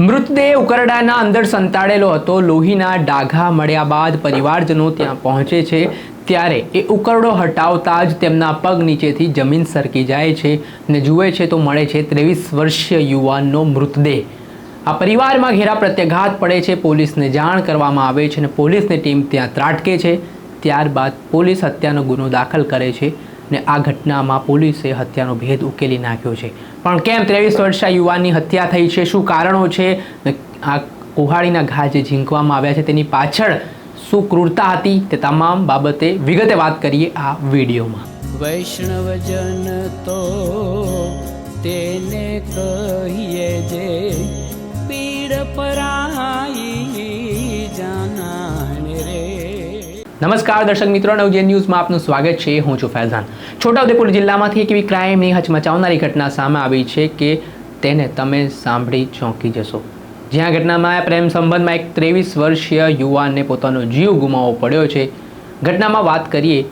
મૃતદેહ ઉકરડાના અંદર સંતાડેલો હતો. લોહીના ડાઘા મળ્યા બાદ પરિવારજનો ત્યાં પહોંચે છે. ત્યારે એ ઉકરડો હટાવતા જ તેમના પગ નીચેથી જમીન સરકી જાય છે ને જુએ છે તો મળે છે ત્રેવીસ વર્ષીય યુવાનનો મૃતદેહ. આ પરિવારમાં ઘેરા પ્રત્યાઘાત પડે છે. પોલીસને જાણ કરવામાં આવે છે અને પોલીસની ટીમ ત્યાં ત્રાટકે છે. ત્યારબાદ પોલીસ હત્યાનો ગુનો દાખલ કરે છે. ને આ ઘટનામાં પોલીસે હત્યાનો ભેદ ઉકેલી નાખ્યો છે. પણ કેમ ત્રેવીસ વર્ષના યુવાનની હત્યા થઈ છે? શું કારણો છે? આ કુહાડીના ઘા જે ઝીંકવામાં આવ્યા છે. તેની પાછળ શું ક્રૂરતા હતી? તે તમામ બાબતે વિગતે વાત કરીએ આ વિડીયોમાં. વૈષ્ણવજન તો તેને કહીએ જે પીડ પરાઈ નમસ્કાર દર્શક મિત્રો નવજેન ન્યૂઝમાં આપનું સ્વાગત છે. હું છું ફૈઝાન. છોટાઉદેપુર જિલ્લામાંથી એક એવી ક્રાઇમની હચમચાવનારી ઘટના સામે આવી છે કે તેને તમે સાંભળી ચોંકી જશો. જ્યાં ઘટનામાં પ્રેમ સંબંધમાં એક ત્રેવીસ વર્ષીય યુવાનને પોતાનો જીવ ગુમાવવો પડ્યો છે. ઘટનામાં વાત કરીએ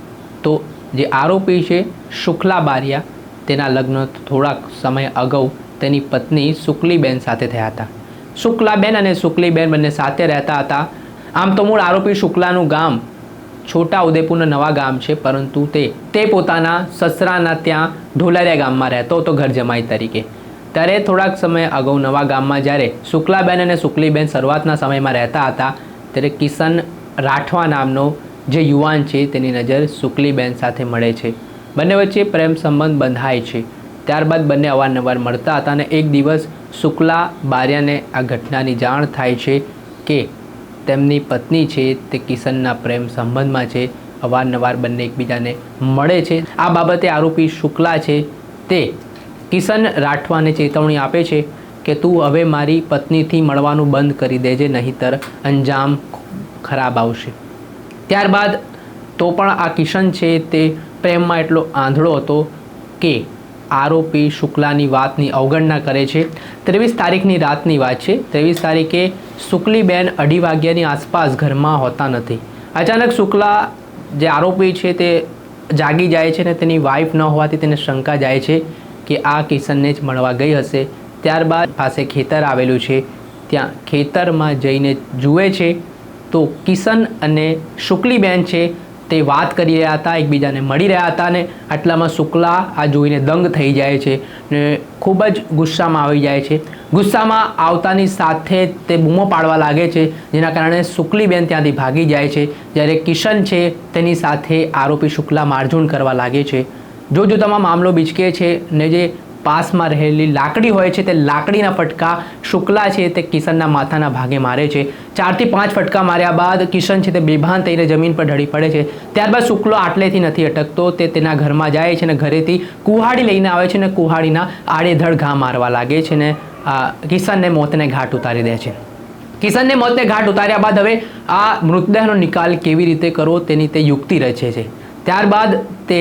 તો જે આરોપી છે શુક્લા બારિયા, તેના લગ્ન થોડાક સમય અગાઉ તેની પત્ની શુક્લીબેન સાથે થયા હતા. શુક્લાબેન અને શુક્લીબેન બંને સાથે રહેતા હતા. આમ તો મૂળ આરોપી શુક્લાનું ગામ છોટા ઉદેપુરના નવા ગામ છે, પરંતુ તે તે પોતાના સસરાના ત્યાં ઢોલારિયા ગામમાં રહેતો હતો ઘર જમાઈ તરીકે. ત્યારે થોડાક સમય અગાઉ નવા ગામમાં જ્યારે શુક્લાબેન અને શુક્લીબેન શરૂઆતના સમયમાં રહેતા હતા, ત્યારે કિશન રાઠવા નામનો જે યુવાન છે, તેની નજર શુક્લીબેન સાથે મળે છે. બંને વચ્ચે પ્રેમ સંબંધ બંધાય છે. ત્યારબાદ બંને અવારનવાર મળતા હતા અને એક દિવસ શુક્લા બારિયાને આ ઘટનાની જાણ થાય છે કે તેમની પત્ની છે, તે કિશનના પ્રેમ સંબંધમાં છે, અવારનવાર બંને એકબીજાને મળે છે. આ બાબતે આરોપી શુક્લા છે, તે કિશન રાઠવાને ચેતવણી આપે છે કે તું હવે મારી પત્નીથી મળવાનું બંધ કરી દેજે, નહીંતર અંજામ ખરાબ આવશે. ત્યારબાદ તો પણ આ કિશન છે, તે પ્રેમમાં એટલો આંધળો હતો કે આરોપી શુક્લાની વાતની અવગણના કરે છે. ત્રેવીસ તારીખની રાતની વાત છે. ત્રેવીસ તારીખે શુક્લીબેન અઢી વાગ્યાની આસપાસ ઘરમાં હોતા નથી. અચાનક શુક્લા જે આરોપી છે તે જાગી જાય છે ને તેની વાઈફ ન હોવાથી તેને શંકા જાય છે કે આ કિશનને જ મળવા ગઈ હશે. ત્યારબાદ પાસે ખેતર આવેલું છે. ત્યાં ખેતરમાં જઈને જુએ છે તો કિશન અને શુક્લીબેન છે તે વાત કરી રહ્યા હતા, એકબીજાને મળી રહ્યા હતા ને આટલામાં શુક્લા આ જોઈને દંગ થઈ જાય છે ને ખૂબ જ ગુસ્સામાં આવી જાય છે. ગુસ્સામાં આવતાની સાથે તે બૂમો પાડવા લાગે છે, જેના કારણે શુક્લીબેન ત્યાંથી ભાગી જાય છે. જ્યારે કિશન છે તેની સાથે આરોપી શુક્લા મારઝૂણ કરવા લાગે છે. જો જો તમામ મામલો બીચકે છે ને જે પાસમાં રહેલી લાકડી હોય છે તે લાકડીના ફટકા શુક્લા છે તે કિશનના માથાના ભાગે મારે છે. ચારથી પાંચ ફટકા માર્યા બાદ કિશન છે તે બેભાન થઈને જમીન પર ઢળી પડે છે. ત્યારબાદ શુક્લો આટલેથી નથી અટકતો, તે તેના ઘરમાં જાય છે અને ઘરેથી કુહાડી લઈને આવે છે ને કુહાડીના આડેધડ ઘા મારવા લાગે છે ને કિશનને મોતને ઘાટ ઉતારી દે છે. કિશનને મોતને ઘાટ ઉતાર્યા બાદ હવે આ મૃતદેહનો નિકાલ કેવી રીતે કરવો તેની તે યુક્તિ રચે છે. ત્યારબાદ તે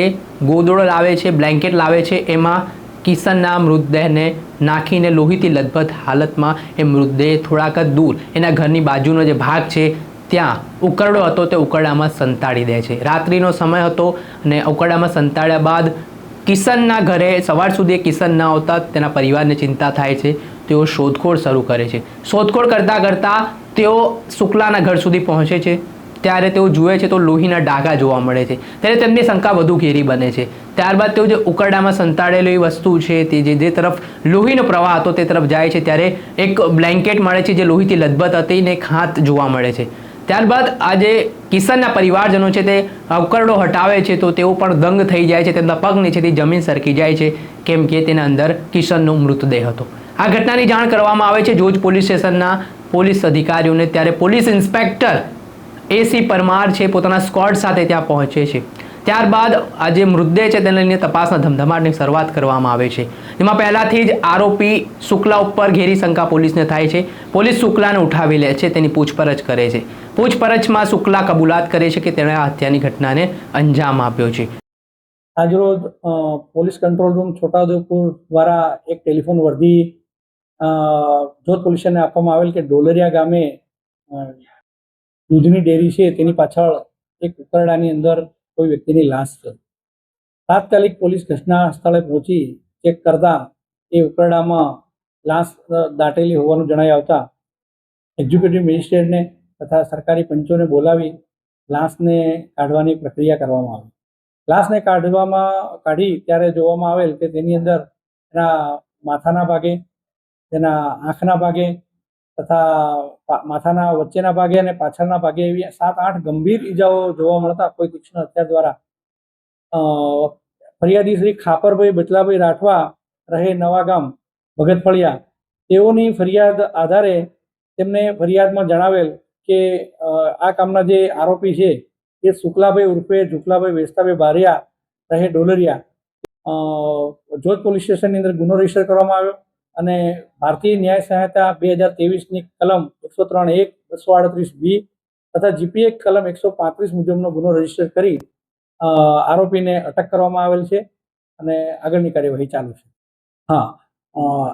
ગોદડો લાવે છે, બ્લેન્કેટ લાવે છે, એમાં કિશનના મૃતદેહને નાખીને લોહીથી લથબથ હાલતમાં એ મૃતદેહ થોડાક જ દૂર એના ઘરની બાજુનો જે ભાગ છે, ત્યાં ઉકરડો હતો. તે ઉકરડામાં સંતાડી દે છે. રાત્રિનો સમય હતો અને ઉકરડામાં સંતાડ્યા બાદ કિશનના ઘરે સવાર સુધી કિશન ન આવતા તેના પરિવારને ચિંતા થાય છે. તેઓ શોધખોળ શરૂ કરે છે. શોધખોળ કરતાં કરતાં તેઓ શુક્લાના ઘર સુધી પહોંચે છે. ત્યારે તેઓ જુએ છે તો લોહીના ડાઘા જોવા મળે છે. ત્યારે તેમની શંકા વધુ ઘેરી બને છે. ત્યારબાદ તેઓ જે ઉકરડામાં સંતાડેલી વસ્તુ છે તે જે જે તરફ લોહીનો પ્રવાહ હતો તે તરફ જાય છે. ત્યારે એક બ્લેન્કેટ મળે છે જે લોહીથી લથબથ હતી ને ખાંત જોવા મળે છે. ત્યારબાદ આ જે કિશનના પરિવારજનો છે તે ઉકરડો હટાવે છે તો તેઓ પણ દંગ થઈ જાય છે. તેમના પગ નીચેથી જમીન સરકી જાય છે, કેમ કે તેના અંદર કિશનનો મૃતદેહ હતો. આ ઘટનાની જાણ કરવામાં આવે છે. જોજ પોલીસ સ્ટેશનના પોલીસ અધિકારીઓને. ત્યારે પોલીસ ઇન્સ્પેક્ટર એસી પરમાર છે, પોતાના સ્કોડ સાથે ત્યાં પહોંચે છે. ત્યારબાદ આ જે મૃતદેહ છે, તેને લઈને તપાસના ધમધમાટની શરૂઆત કરવામાં આવે છે. એમાં પહેલાથી જ આરોપી શુક્લા ઉપર ઘેરી શંકા પોલીસને થાય છે. પોલીસ શુક્લાને ઉઠાવી લે છે, તેની પૂછપરછ કરે છે. પૂછપરછમાં શુક્લા કબૂલાત કરે છે કે તેણે આ હત્યાની ઘટનાને અંજામ આપ્યો છે. આજરોજ પોલીસ કંટ્રોલ રૂમ છોટાઉદેપુર દ્વારા એક ટેલિફોન વર્ધી જોધ પોલીસ આપવામાં આવેલ કે ડોલરિયા ગામે દૂધની ડેરી છે, તેની પાછળ એક ઉકરડાની અંદર કોઈ વ્યક્તિની લાશ છે. તાત્કાલિક પોલીસ ઘટના સ્થળે પહોંચી ચેક કરતા એ ઉકરડામાં લાશ દાટેલી હોવાનું જણાઈ આવતા એક્ઝિક્યુટિવ મેજિસ્ટ્રેટને તથા સરકારી પંચોને બોલાવી લાશને કાઢવાની પ્રક્રિયા કરવામાં આવી. લાશને કાઢવામાં, કાઢી ત્યારે જોવામાં આવેલ કે તેની અંદર એના માથાના ભાગે, તેના આંખના ભાગે તથા માથાના વચ્ચેના ભાગે અને પાછળના ભાગે એવી સાત આઠ ગંભીર ઈજાઓ જોવા મળતા કોઈ તીક્ષ્ણ હત્યા દ્વારા ફરિયાદી શ્રી ખાપરભાઈ બચલાભાઈ રાઠવા રહે નવા ગામ ભગતફળિયા. તેઓની ફરિયાદ આધારે તેમને ફરિયાદમાં જણાવેલ કે આ કામના જે આરોપી છે એ શુક્લાભાઈ ઉર્ફે ઝુકલાભાઈ વેસ્તાભાઈ બારિયા રહે ડોલરિયા. જોધ પોલીસ સ્ટેશનની અંદર ગુનો રજિસ્ટર કરવામાં આવ્યો. અને ભારતીય ન્યાય સંહિતા બે હજાર ત્રેવીસની કલમ એકસો ત્રણ એક, બસો આડત્રીસ બી તથા જીપીએ કલમ એકસો પાંત્રીસ મુજબનો ગુનો રજિસ્ટર કરી આરોપીને અટક કરવામાં આવેલ છે અને આગળની કાર્યવાહી ચાલુ છે. હા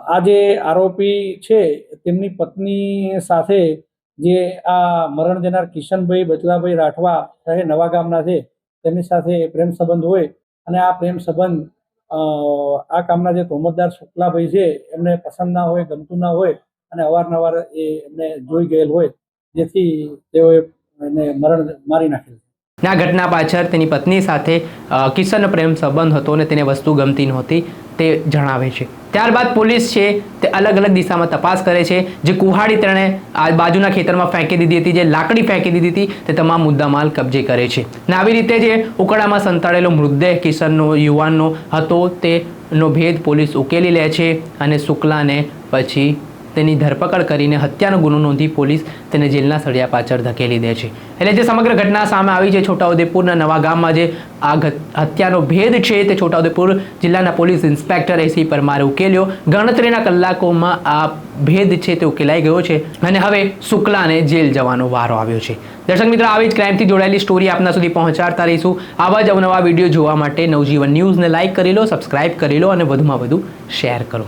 આ જે આરોપી છે, તેમની પત્ની સાથે જે આ મરણ જનાર કિશનભાઈ બચલાભાઈ રાઠવા રહે નવા ગામના છે, તેમની સાથે પ્રેમ સંબંધ હોય અને આ પ્રેમ સંબંધ આ કામના જે તોમતદાર શુક્લાભાઈ છે, એમને પસંદ ના હોય, ગમતું ના હોય અને અવારનવાર એ એમને જોઈ ગયેલ હોય, જેથી તેઓએ એને મરણ મારી નાખેલ આ ઘટના પાછળ તેની પત્ની સાથે કિશન પ્રેમ સંબંધ હતો અને તેને વસ્તુ ગમતી નહોતી, તે જણાવે છે. ત્યારબાદ પોલીસ છે, તે અલગ અલગ દિશામાં તપાસ કરે છે. જે કુહાડી તેણે આ બાજુના ખેતરમાં ફેંકી દીધી હતી, જે લાકડી ફેંકી દીધી હતી, તે તમામ મુદ્દામાલ કબજે કરે છે. ને આવી રીતે જે ઉકળામાં સંતાડેલો મૃતદેહ કિશનનો યુવાનનો હતો, તેનો ભેદ પોલીસ ઉકેલી લે છે અને શુક્લાને પછી તેની ધરપકડ કરીને હત્યાનો ગુનો નોંધી પોલીસ તેને જેલના સળિયા પાછળ ધકેલી દે છે. એટલે જે સમગ્ર ઘટના સામે આવી છે, છોટાઉદેપુરના નવા ગામમાં જે આ હત્યાનો ભેદ છે, તે છોટાઉદેપુર જિલ્લાના પોલીસ ઇન્સ્પેક્ટર એસી પરમારે ઉકેલ્યો. ગણતરીના કલાકોમાં આ ભેદ છે તે ઉકેલાઈ ગયો છે અને હવે શુક્લાને જેલ જવાનો વારો આવ્યો છે. દર્શક મિત્રો, આવી જ ક્રાઇમથી જોડાયેલી સ્ટોરી આપના સુધી પહોંચાડતા રહીશું. આવા જ અવનવા વીડિયો જોવા માટે નવજીવન ન્યૂઝને લાઇક કરી લો સબસ્ક્રાઇબ કરી લો અને વધુમાં વધુ શેર કરો.